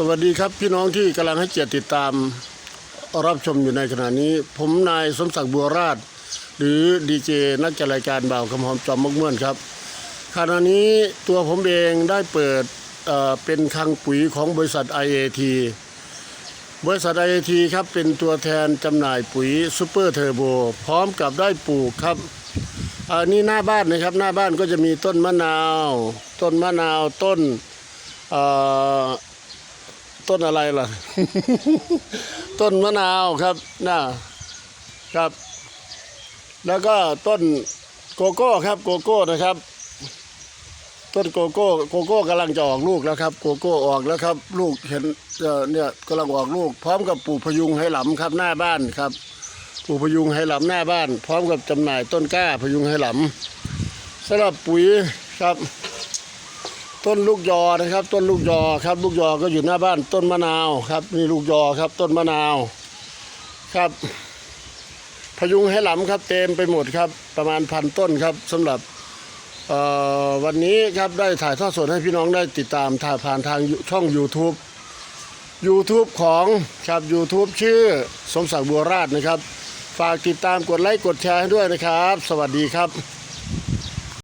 สวัสดีครับพี่น้องที่กำลังให้เกียรติติดตามรับชมอยู่ในขณะนี้ ผมนายสมศักดิ์บัวราช หรือดีเจนักจัดรายการบ่าวคำหอมจอมมกเมื่อนครับขณะนี้ตัวผมเองได้เปิดเเป็นคลังปุ๋ยของบริษัท IAT บริษัท IAT ครับเป็นตัวแทนจำหน่ายปุ๋ยซูเปอร์เทอร์โบพร้อมกับได้ปลูกครับอันนี้หน้าบ้านนะครับหน้าบ้านก็จะมีต้นมะนาว ต้นมะนาวต้นอ ต้นอะไรล่ะ ต้นมะนาวครับน่าครับ แล้วก็ต้นโกโก้ครับโกโก้นะครับ ต้นโกโก้โกโก้กำลังจะออกลูกแล้วครับ โกโก้ออกแล้วครับ ลูกเห็นเนี่ยกำลังออกลูก พร้อมกับปลูกพยุงไหหลำครับหน้าบ้านครับปลูกพยุงไหหลำหน้าบ้าน พร้อมกับจำหน่ายต้นกล้าพยุงไหหลำสำหรับปุ๋ยครับ ต้นลูกยอนะครับ ต้นลูกยอครับ ลูกยอก็อยู่หน้าบ้านต้นมะนาวครับนี่ลูกยอครับต้นมะนาวครับพยุงให้หลำครับเต็มไปหมดครับประมาณพันต้นครับสำหรับวันนี้ครับได้ถ่ายทอดสดให้พี่น้องได้ติดตามถ่ายผ่านทางช่อง YouTube YouTube ของครับ YouTube ชื่อสมศักดิ์บัวราชนะครับ ฝากติดตามกดไลค์กดแชร์ให้ด้วยนะครับ สวัสดีครับ